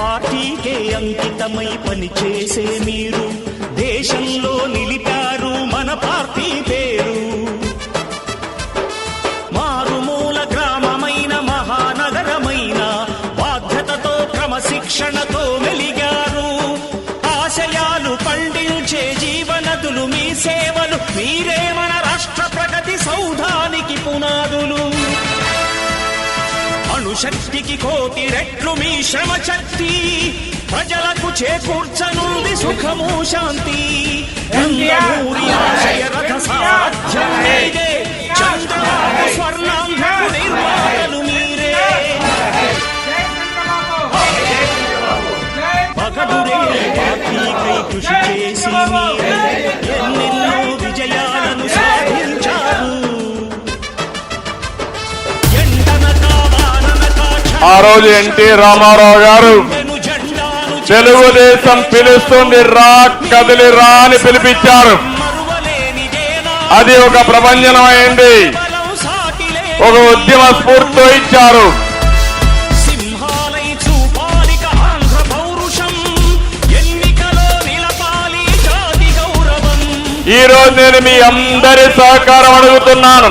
పార్టీకే అంకితమై పనిచేసే మీరు దేశంలో నిలిపారు మన పార్టీ పేరు. మారుమూల గ్రామమైన మహానగరమైన బాధ్యతతో క్రమశిక్షణతో మెలిగారు. ఆశయాలు పండించే జీవనదులు మీ సేవలు మీరే మన రాష్ట్ర ప్రగతి సౌధానికి పునాదులు. శక్తికి కోటి రెట్లు మీ శ్రమ శక్తి. ప్రజలకు చేకూర్చనుంది సుఖము శాంతి. ఆశయ రథ సాధ్యం ఆ రోజు ఎన్టీ రామారావు గారు తెలుగుదేశం పిలుస్తుంది రా కదిలి రా అని పిలిపించారు. అది ఒక సాటిలేని ఒక ఉద్యమ స్ఫూర్తితో ఇచ్చారు. ఈ రోజు నేను మీ అందరి సహకారం అడుగుతున్నాను.